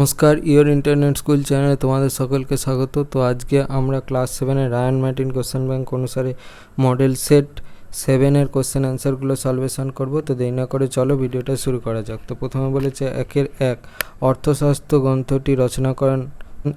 নমস্কার your internet school চ্যানেলে তোমাদের সকলকে স্বাগত। তো আজকে আমরা ক্লাস সেভেনের রায়ন ম্যাটিন কোশ্চেন ব্যাংক অনুসারে মডেল সেট সেভেনের কোশ্চেন অ্যান্সারগুলো সলভেশন করব। তো দেরি না করে চলো ভিডিওটা শুরু করা যাক। তো প্রথমে বলেছে একের এক, অর্থশাস্ত্র গ্রন্থটি রচনা করেন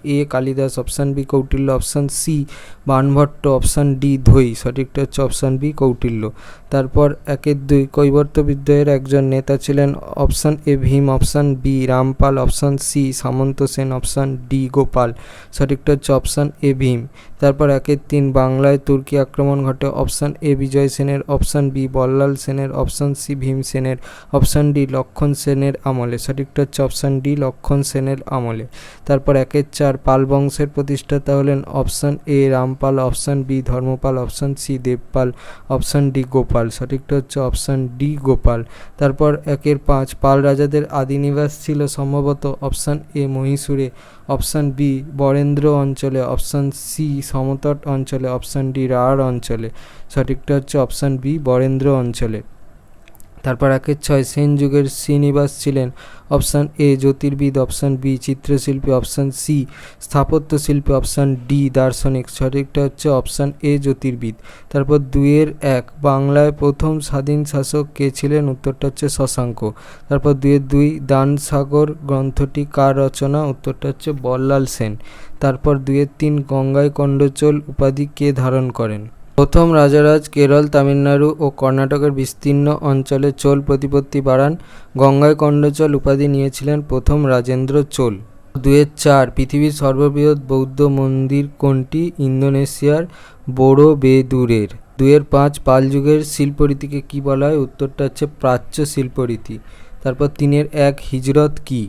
A, Kalidas option B Kautilya option C Banabhatta option D ধৈ সঠিকটা হচ্ছে অপশান বি কৌটিল্য। তারপর একের দুই, কৈবর্ত বিদ্রোহের একজন নেতা ছিলেন option A Bhim option B Rampal option C Samanta Sen option D Gopal. সঠিকটা হচ্ছে অপশান এ ভীম। তারপর একের তিন, বাংলায় তুর্কি আক্রমণ ঘটে অপশান এ বিজয় সেনের অপশান বি বল্লাল সেনের অপশান সি ভীম সেনের অপশান ডি লক্ষণ সেনের আমলে। সঠিকটা হচ্ছে অপশান ডি লক্ষণ সেনের আমলে। তারপর একের চার, পাল বংশের প্রতিষ্ঠাতা হলেন option A Rampal, option B Dharmapal, option C Devpal, option D Gopal. সঠিকটা হচ্ছে অপশান ডি গোপাল। তারপর একের পাঁচ, পাল রাজাদের আদিনিবাস ছিল সম্ভবত অপশান এ মহীশূরে, অপশান বি বরেন্দ্র অঞ্চলে, অপশান সি সমতট অঞ্চলে, অপশান ডি রাঢ় অঞ্চলে। সঠিকটা হচ্ছে অপশান বি বরেন্দ্র অঞ্চলে। তারপর একের ছয় সেন যুগের শ্রীনিবাস ছিলেন। অপশান এ জ্যোতির্বিদ, অপশান বি চিত্রশিল্পী, অপশান সি স্থাপত্য শিল্পী অপশান ডি দার্শনিক। সঠিকটা হচ্ছে অপশান এ জ্যোতির্বিদ। তারপর দুইয়ের এক, বাংলায় প্রথম স্বাধীন শাসক কে ছিলেন? উত্তরটা হচ্ছে শশাঙ্ক। তারপর দুইয়ের দুই দান সাগর গ্রন্থটি কার রচনা? উত্তরটা হচ্ছে বল্লাল সেন। তারপর দুইয়ের তিন, গঙ্গায় কণ্ডচোল উপাধি কে ধারণ করেন? প্রথম রাজারাজ কেরল, তামিলনাড়ু ও কর্ণাটকের বিস্তীর্ণ অঞ্চলে চোল প্রতিপত্তি বাড়ান গঙ্গায় কণ্ডচল উপাধি নিয়েছিলেন প্রথম রাজেন্দ্র চোল। দুয়ের চার, পৃথিবীর সর্ববৃহৎ বৌদ্ধ মন্দির কোনটি? ইন্দোনেশিয়ার বোরো বেদুরের দুয়ের পাঁচ, পাল যুগের শিল্পরীতিকে কী বলা হয়? উত্তরটা হচ্ছে প্রাচ্য শিল্পরীতি। তারপর তিনের এক, হিজরত কী?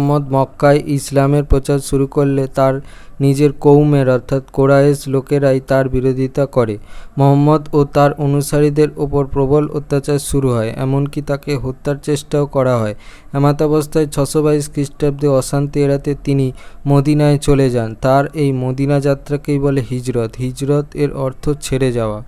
মোহাম্মদ মক্কায় ইসলামের প্রচার শুরু করলে তার নিজের কৌমের, অর্থাৎ কোরাইশ লোকেরাই তার বিরোধিতা করে। মোহাম্মদ ও তার অনুসারীদের ওপর প্রবল অত্যাচার শুরু হয়, এমনকি তাকে হত্যার চেষ্টাও করা হয়। এমাতাবস্থায় ছশো বাইশ খ্রিস্টাব্দে অশান্তি এড়াতে তিনি মদিনায় চলে যান। তার এই মদিনা যাত্রাকেই বলে হিজরত। হিজরত এর অর্থ ছেড়ে যাওয়া।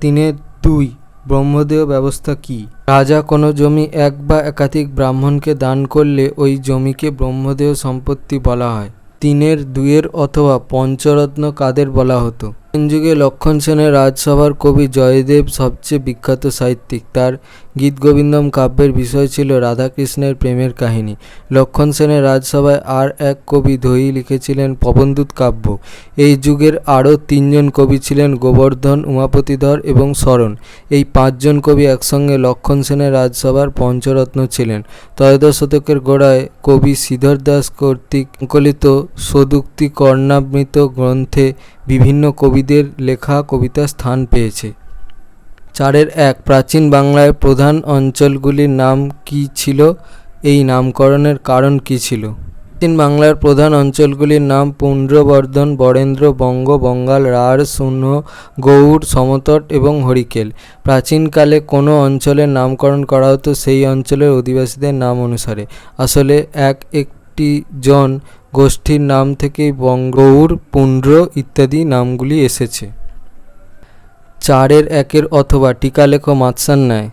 তিনের দুই ব্রহ্মদেয় ব্যবস্থা কি? রাজা কোনো জমি এক বা একাধিক ব্রাহ্মণকে দান করলে ওই জমিকে ব্রহ্মদেয় সম্পত্তি বলা হয়। তিনের দুয়ের অথবা পঞ্চরত্ন কাদের বলা হতো? যুগে লক্ষণ সেনের রাজসভার কবি জয়দেব সবচেয়ে বিখ্যাত সাহিত্যিক। তার গীতগোবিন্দম কাব্যের বিষয় ছিল রাধাকৃষ্ণের প্রেমের কাহিনী। লক্ষণ সেনের রাজসভায় আর এক কবি ধৈ লিখেছিলেন পবনদূত কাব্য। এই যুগের আরও তিনজন কবি ছিলেন গোবর্ধন, উমাপতিধর এবং শরণ এই পাঁচজন কবি একসঙ্গে লক্ষণ সেনের রাজসভার পঞ্চরত্ন ছিলেন। ত্রয়োদশ শতকের গোড়ায় কবি শ্রীধর দাস কর্তৃক সংকলিত সদুক্তি কর্ণাবৃত গ্রন্থে বিভিন্ন কবিদের লেখা কবিতা স্থান পেয়েছে। চারের এক প্রাচীন বাংলায় প্রধান অঞ্চলগুলির নাম কী ছিল? এই নামকরণের কারণ কী ছিল? প্রাচীন বাংলার প্রধান অঞ্চলগুলির নাম পুণ্ড্রবর্ধন বরেন্দ্র বঙ্গ, বঙ্গাল রাঢ়, শূন্য, গৌড়, সমতট এবং হরিকেল। প্রাচীনকালে কোনো অঞ্চলের নামকরণ করা হতো সেই অঞ্চলের অধিবাসীদের নাম অনুসারে। আসলে এক একটি জন গোষ্ঠীর নাম থেকেই গৌড় পুণ্ড্র ইত্যাদি নামগুলি এসেছে। চারের একের অথবা টিকা লেখো মাৎসার ন্যায়।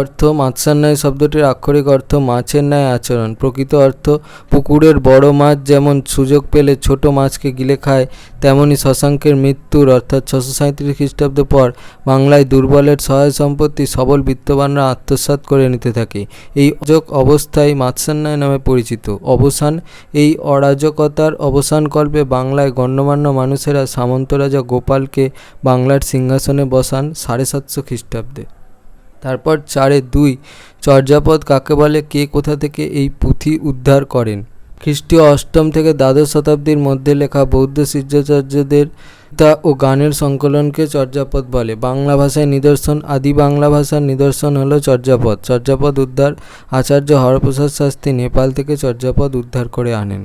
অর্থ মাৎসার ন্যায় শব্দটির আক্ষরিক অর্থ মাছের ন্যায় আচরণ। প্রকৃত অর্থ, পুকুরের বড় মাছ যেমন সুযোগ পেলে ছোট মাছকে গিলে খায়, তেমনি শশাঙ্কের মৃত্যুর, অর্থাৎ ছশো সাঁত্রিশ খ্রিস্টাব্দ পর বাংলায় দুর্বলের সহায় সম্পত্তি সবল বিত্তবানরা আত্মসাৎ করে নিতে থাকে। এই অযোগ অবস্থায় মাৎসান্যায় নামে পরিচিত। অবসান, এই অরাজকতার অবসানকল্পে বাংলায় গণ্যমান্য মানুষেরা সামন্ত রাজা গোপালকে বাংলার সিংহাসনে বসান সাড়ে সাতশো খ্রিস্টাব্দে। তারপর চারে দুই, চর্যাপদ কাকে বলে, কে কোথা থেকে এই পুঁথি উদ্ধার করেন? খ্রিস্টীয় অষ্টম থেকে দ্বাদশ শতাব্দীর মধ্যে লেখা বৌদ্ধ শিষ্যাচার্যদের তা ও গানের সংকলনকে চর্যাপদ বলে। বাংলা ভাষায় নিদর্শন, আদি বাংলা ভাষার নিদর্শন হলো চর্যাপদ। চর্যাপদ উদ্ধার আচার্য হরপ্রসাদ শাস্ত্রী নেপাল থেকে চর্যাপদ উদ্ধার করে আনেন।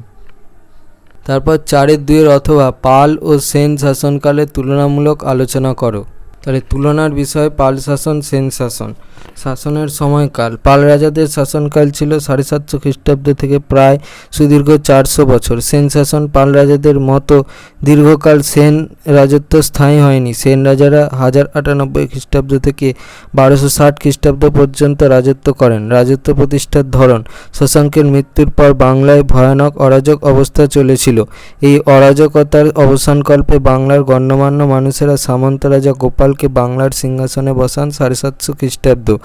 তারপর চারের দুইয়ের অথবা পাল ও সেন শাসনকালের তুলনামূলক আলোচনা করো। তাহলে তুলনার বিষয় পাল শাসন সেন শাসন। শাসনের সময়কাল। পাল রাজাদের শাসনকাল ছিল সাড়ে সাতশো খ্রিস্টাব্দ থেকে প্রায় সুদীর্ঘ চারশো বছর। সেন শাসন পাল রাজাদের মতো দীর্ঘকাল সেন রাজত্ব স্থায়ী হয়নি। সেন রাজারা হাজার আটানব্বই খ্রিস্টাব্দ থেকে বারোশো ষাট খ্রিস্টাব্দ পর্যন্ত রাজত্ব করেন। রাজত্ব প্রতিষ্ঠার ধরন, শশাঙ্কের মৃত্যুর পর বাংলায় ভয়ানক অরাজক অবস্থা চলেছিল। এই অরাজকতার অবসানকল্পে বাংলার গণ্যমান্য মানুষেরা সামন্ত রাজা গোপালকে বাংলার সিংহাসনে বসান সাড়ে সাতশো খ্রিস্টাব্দ। কিন্তু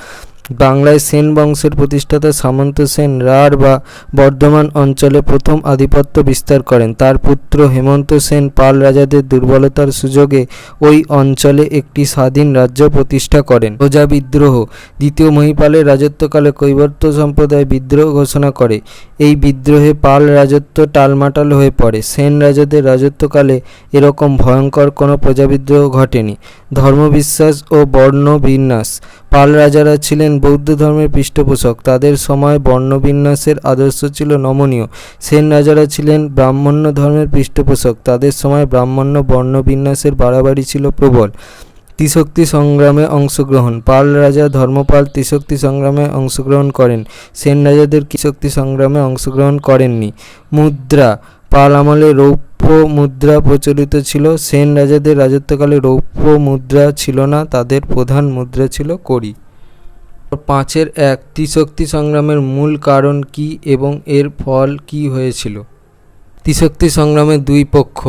বাংলায় সেন বংশের প্রতিষ্ঠাতা সামন্ত সেন রাঢ় বা বর্ধমান অঞ্চলে প্রথম আধিপত্য বিস্তার করেন। তার পুত্র হেমন্ত সেন পাল রাজাদের দুর্বলতার সুযোগে ওই অঞ্চলে একটি স্বাধীন রাজ্য প্রতিষ্ঠা করেন। প্রজা বিদ্রোহ, দ্বিতীয় মহিপালের রাজত্বকালে কৈবর্ত সম্প্রদায় বিদ্রোহ ঘোষণা করে। এই বিদ্রোহে পাল রাজত্ব টালমাটাল হয়ে পড়ে। সেন রাজাদের রাজত্বকালে এরকম ভয়ঙ্কর কোনো প্রজাবিদ্রোহ ঘটেনি। ধর্মবিশ্বাস ও বর্ণ বিন্যাস। পাল রাজারা ছিলেন বৌদ্ধ ধর্মের পৃষ্ঠপোষক। তাদের সময় বর্ণবিন্যাসের আদর্শ ছিল নমনীয়। সেন রাজারা ছিলেন ব্রাহ্মণ্য ধর্মের পৃষ্ঠপোষক। তাদের সময় ব্রাহ্মণ্য বর্ণবিন্যাসের বাড়াবাড়ি ছিল প্রবল। ত্রিশক্তি সংগ্রামে অংশগ্রহণ। পাল রাজা ধর্মপাল ত্রিশক্তি সংগ্রামে অংশগ্রহণ করেন। সেন রাজাদের ত্রিশক্তি সংগ্রামে অংশগ্রহণ করেননি। মুদ্রা। পাল আমলে রৌপ্য মুদ্রা প্রচলিত ছিল। সেন রাজাদের রাজত্বকালে রৌপ্য মুদ্রা ছিল না। তাদের প্রধান মুদ্রা ছিল কড়ি। পাঁচের এক ত্রিশক্তি সংগ্রামের মূল কারণ কি এবং এর ফল কি হয়েছিল? ত্রিশক্তি সংগ্রামের দুই পক্ষ।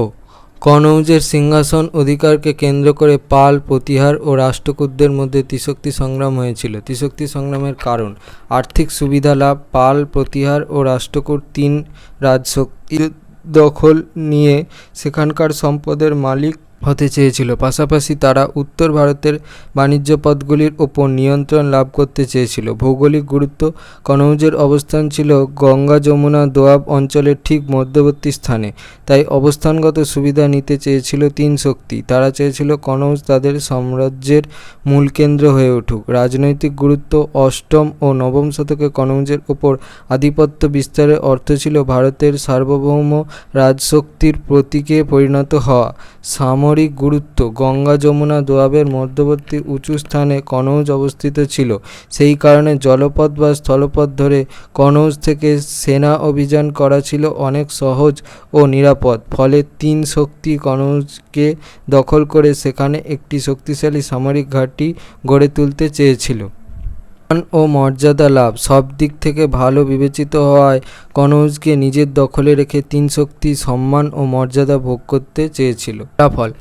কনৌজের সিংহাসন অধিকারকে কেন্দ্র করে পাল, প্রতিহার ও রাষ্ট্রকূটদের মধ্যে ত্রিশক্তি সংগ্রাম হয়েছিল। ত্রিশক্তি সংগ্রামের কারণ, আর্থিক সুবিধা লাভ, পাল, প্রতিহার ও রাষ্ট্রকূট তিন রাজশক্তি দখল নিয়ে সেখানকার সম্পদের মালিক হতে চেয়েছিল। পাশাপাশি তারা উত্তর ভারতের বাণিজ্য পথগুলির ওপর নিয়ন্ত্রণ লাভ করতে চেয়েছিল। ভৌগোলিক গুরুত্ব কনৌজের অবস্থান ছিল গঙ্গা যমুনা দোয়াব অঞ্চলের ঠিক মধ্যবর্তী স্থানে। তাই অবস্থানগত সুবিধা নিতে চেয়েছিল তিন শক্তি। তারা চেয়েছিল কনৌজ তাদের সাম্রাজ্যের মূল কেন্দ্র হয়ে উঠুক। রাজনৈতিক গুরুত্ব অষ্টম ও নবম শতকে কনৌজের ওপর আধিপত্য বিস্তারের অর্থ ছিল ভারতের সার্বভৌম রাজশক্তির প্রতীকে পরিণত হওয়া। সামরিক গুরুত্ব গঙ্গা যমুনা দোয়াবের মধ্যবর্তী উঁচু স্থানে কনৌজ অবস্থিত ছিল। সেই কারণে জলপথ বা স্থলপথ ধরে কনৌজ থেকে সেনা অভিযান করা ছিল অনেক সহজ ও নিরাপদ। ফলে তিন শক্তি কনৌজকে দখল করে সেখানে একটি শক্তিশালী সামরিক ঘাঁটি গড়ে তুলতে চেয়েছিল। সম্মান ও মর্যাদা লাভ। সব দিক থেকে ভালো বিবেচিত হওয়ায় কনৌজকে নিজের দখলে রেখে তিন শক্তি সম্মান ও মর্যাদা ভোগ করতে চেয়েছিল। ফলাফল,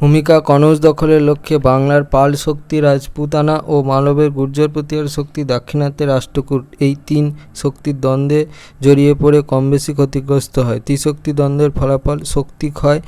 ভূমিকা কনৌজ দখলের লক্ষ্যে বাংলার পাল শক্তি, রাজপুতানা ও মালবের গুর্জর প্রতিহার শক্তি, দাক্ষিণাত্যের রাষ্ট্রকূট এই তিন শক্তির দ্বন্দ্বে জড়িয়ে পড়ে কম বেশি ক্ষতিগ্রস্ত হয়। ত্রিশক্তি দ্বন্দ্বের ফলাফল শক্তি ক্ষয়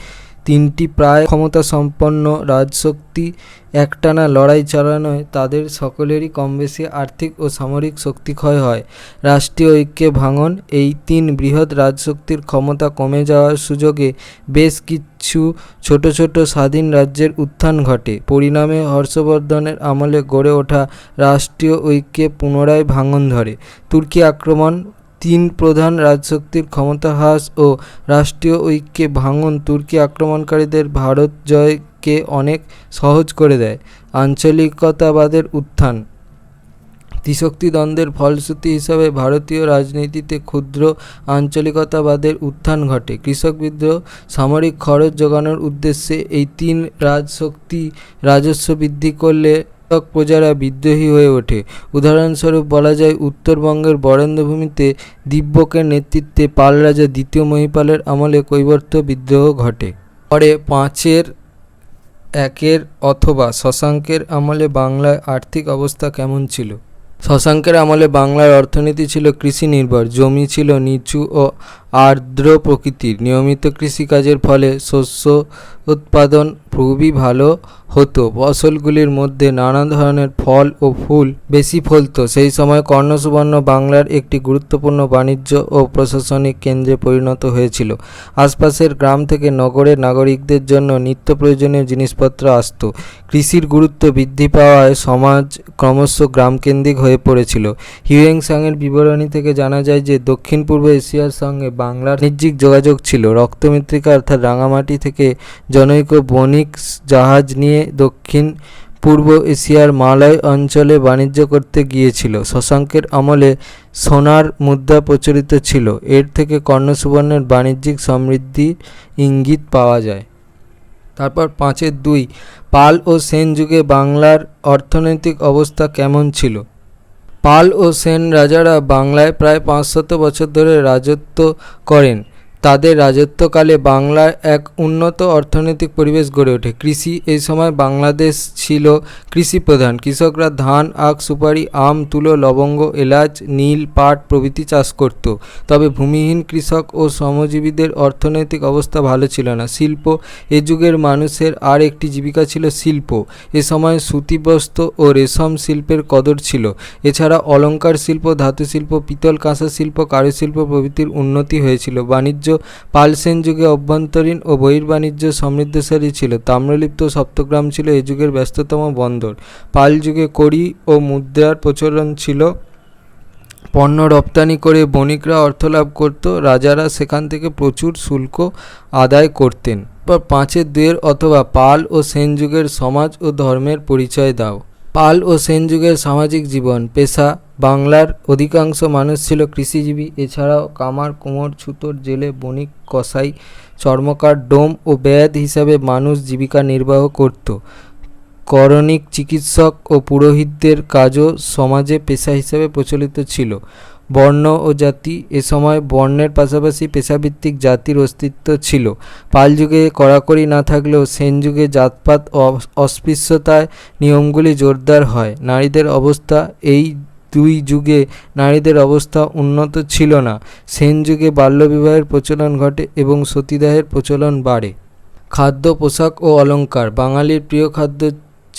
তিনটি প্রায় ক্ষমতা সম্পন্ন রাজশক্তি, একটানা লড়াই চালানোয় তাদের সকলেরই কমবেশি আর্থিক ও সামরিক শক্তিক্ষয় হয়। রাষ্ট্রীয় ঐক্যে ভাঙন, এই তিন বৃহৎ রাজশক্তির ক্ষমতা কমে যাওয়ার সুযোগে বেশ কিছু ছোট ছোট স্বাধীন রাজ্যের উত্থান ঘটে। পরিণামে হর্ষবর্ধনের আমলে গড়ে ওঠা রাষ্ট্রীয় ঐক্যে পুনরায় ভাঙন ধরে। তুর্কি আক্রমণ তিন প্রধান রাজশক্তির ক্ষমতা হ্রাস ও রাষ্ট্রীয় ঐক্যে ভাঙন তুর্কি আক্রমণকারীদের ভারত জয়কে অনেক সহজ করে দেয়। আঞ্চলিকতাবাদের উত্থান। ত্রিশক্তি দ্বন্দ্বের ফলশ্রুতি হিসাবে ভারতীয় রাজনীতিতে ক্ষুদ্র আঞ্চলিকতাবাদের উত্থান ঘটে। কৃষক বিদ্রোহ, সামরিক খরচ যোগানোর উদ্দেশ্যে এই তিন রাজশক্তি রাজস্ব বৃদ্ধি করলে কৃষক প্রজারা বিদ্রোহী হয়ে ওঠে। উদাহরণস্বরূপ বলা যায়, উত্তরবঙ্গের বরেন্দ্রভূমিতে দিব্যকের নেতৃত্বে পাল রাজা দ্বিতীয় মহিপালের আমলে কৈবর্ত বিদ্রোহ ঘটে। পরে পাঁচের একের অথবা শশাঙ্কের আমলে বাংলায় আর্থিক অবস্থা কেমন ছিল? শশাঙ্কের আমলে বাংলার অর্থনীতি ছিল কৃষি নির্ভর জমি ছিল নিচু ও আর্দ্র প্রকৃতির নিয়মিত কৃষিকাজের ফলে শস্য উৎপাদন খুবই ভালো হতো। ফসলগুলির মধ্যে নানা ধরনের ফল ও ফুল বেশি ফলতো। সেই সময় কর্ণসুবর্ণ বাংলার একটি গুরুত্বপূর্ণ বাণিজ্য ও প্রশাসনিক কেন্দ্রে পরিণত হয়েছিল। আশপাশের গ্রাম থেকে নগরের নাগরিকদের জন্য নিত্য প্রয়োজনীয় জিনিসপত্র আসতো। কৃষির গুরুত্ব বৃদ্ধি পাওয়ায় সমাজ ক্রমশ গ্রামকেন্দ্রিক হয়ে পড়েছিল। হিউয়েং সাংয়ের বিবরণী থেকে জানা যায় যে দক্ষিণ পূর্ব এশিয়ার সঙ্গে বাংলার বাণিজ্যিক যোগাযোগ ছিল। রক্তমৃত্তিকা অর্থাৎ রাঙামাটি থেকে জনৈক বণিক জাহাজ নিয়ে দক্ষিণ পূর্ব এশিয়ার মালয় অঞ্চলে বাণিজ্য করতে গিয়েছিল। শশাঙ্কের আমলে সোনার মুদ্রা প্রচলিত ছিল। এর থেকে কর্ণ সুবর্ণের বাণিজ্যিক সমৃদ্ধির ইঙ্গিত পাওয়া যায়। তারপর পাঁচের দুই, পাল ও সেন যুগে বাংলার অর্থনৈতিক অবস্থা কেমন ছিল? পাল ও সেন রাজারা বাংলায় প্রায় পাঁচশত বছর ধরে রাজত্ব করেন। তাদের রাজত্বকালে বাংলার এক উন্নত অর্থনৈতিক পরিবেশ গড়ে ওঠে। কৃষি এই সময় বাংলাদেশ ছিল কৃষি প্রধান কৃষকরা ধান, আখ, সুপারি, আম, তুলো, লবঙ্গ, এলাচ, নীল, পাট প্রভৃতি চাষ করত। তবে ভূমিহীন কৃষক ও শ্রমজীবীদের অর্থনৈতিক অবস্থা ভালো ছিল না। শিল্প এ যুগের মানুষের আর একটি জীবিকা ছিল শিল্প। এ সময় সুতিবস্ত্র ও রেশম শিল্পের কদর ছিল। এছাড়া অলঙ্কার শিল্প ধাতু শিল্প পিতল কাঁসা শিল্প, কারুশিল্প প্রভৃতির উন্নতি হয়েছিল। বাণিজ্য পাল সেন যুগে অভ্যন্তরীণ ও বহির্বাণিজ্য সমৃদ্ধশালী ছিল। তাম্রলিপ্ত সপ্তগ্রাম ছিল এ যুগের ব্যস্ততম বন্দর। পাল যুগে কড়ি ও মুদ্রার প্রচলন ছিল। পণ্য রপ্তানি করে বণিকরা অর্থলাভ করত। রাজারা সেখান থেকে প্রচুর শুল্ক আদায় করতেন। পাঁচের দুয়ের অথবা পাল ও সেন যুগের সমাজ ও ধর্মের পরিচয় দাও। পাল ও সেন যুগের সামাজিক জীবন, পেশা, বাংলার অধিকাংশ মানুষ ছিল কৃষিজীবী। এছাড়াও কামার, কুমোর, ছুতোর, জেলে, বণিক, কসাই, চর্মকার, ডোম ও বেয়াদ হিসাবে মানুষ জীবিকা নির্বাহ করত। করণিক চিকিৎসক ও পুরোহিতদের কাজও সমাজে পেশা হিসাবে প্রচলিত ছিল। বর্ণ ও জাতি এ সময় বর্ণের পাশাপাশি পেশাভিত্তিক জাতির অস্তিত্ব ছিল। পাল যুগে কড়াকড়ি না থাকলেও সেন যুগে জাতপাত ও অস্পৃশ্যতায় নিয়মগুলি জোরদার হয়। নারীদের অবস্থা এই দুই যুগে নারীদের অবস্থা উন্নত ছিল না। সেন যুগে বাল্যবিবাহের প্রচলন ঘটে এবং সতীদাহের প্রচলন বাড়ে। খাদ্য, পোশাক ও অলঙ্কার বাঙালির প্রিয় খাদ্য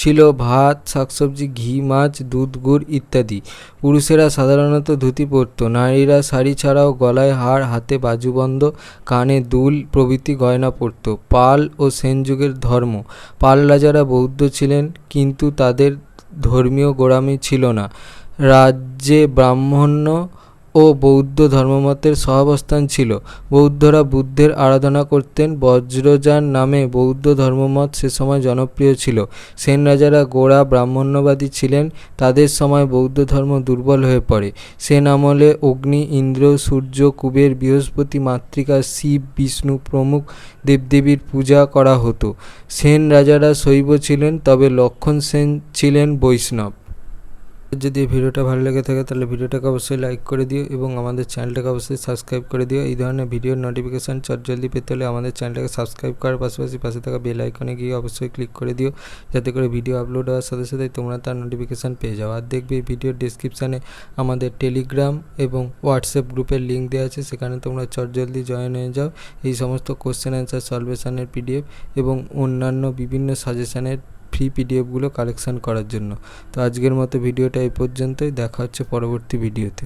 ছিল ভাত, শাকসবজি, ঘি, মাছ, দুধ, গুড় ইত্যাদি। পুরুষেরা সাধারণত ধুতি পরত। নারীরা শাড়ি ছাড়াও গলায় হার, হাতে বাজুবন্ধ, কানে দুল প্রভৃতি গয়না পরত। পাল ও সেন যুগের ধর্ম। পাল রাজারা বৌদ্ধ ছিলেন, কিন্তু তাদের ধর্মীয় গোড়ামি ছিল না। রাজ্যে ব্রাহ্মণ্য ও বৌদ্ধ ধর্মমতের সহাবস্থান ছিল। বৌদ্ধরা বুদ্ধের আরাধনা করতেন। বজ্রযান নামে বৌদ্ধ ধর্মমত সে সময় জনপ্রিয় ছিল। সেন রাজারা গোড়া ব্রাহ্মণ্যবাদী ছিলেন। তাদের সময় বৌদ্ধ ধর্ম দুর্বল হয়ে পড়ে। সেন আমলে অগ্নি, ইন্দ্র, সূর্য, কুবের, বৃহস্পতি, মাতৃকা, শিব, বিষ্ণু প্রমুখ দেবদেবীর পূজা করা হতো। সেন রাজারা শৈব ছিলেন, তবে লক্ষণ সেন ছিলেন বৈষ্ণব। যদি ভিডিওটা ভালো লেগে থাকে তাহলে ভিডিওটাকে অবশ্যই লাইক করে দিও এবং আমাদের চ্যানেলটাকে অবশ্যই সাবস্ক্রাইব করে দিও। এই ধরনের ভিডিওর নোটিফিকেশান জলদি পেতে হলে আমাদের চ্যানেলটাকে সাবস্ক্রাইব করার পাশাপাশি পাশে থাকা বেল আইকনে গিয়ে অবশ্যই ক্লিক করে দিও যাতে করে ভিডিও আপলোড হওয়ার সাথে সাথে তোমরা তার নোটিফিকেশান পেয়ে যাও। আর দেখবে এই ভিডিওর ডিসক্রিপশানে আমাদের টেলিগ্রাম এবং হোয়াটসঅ্যাপ গ্রুপের লিঙ্ক দেওয়া আছে। সেখানে তোমরা জলদি জয়েন হয়ে যাও। এই সমস্ত কোশ্চেন অ্যান্সার সলভেশনের পিডিএফ এবং অন্যান্য বিভিন্ন সাজেশানের ফ্রি পিডিএফগুলো কালেকশান করার জন্য। তো আজকের মতো ভিডিওটা এই পর্যন্তই। দেখা হচ্ছে পরবর্তী ভিডিওতে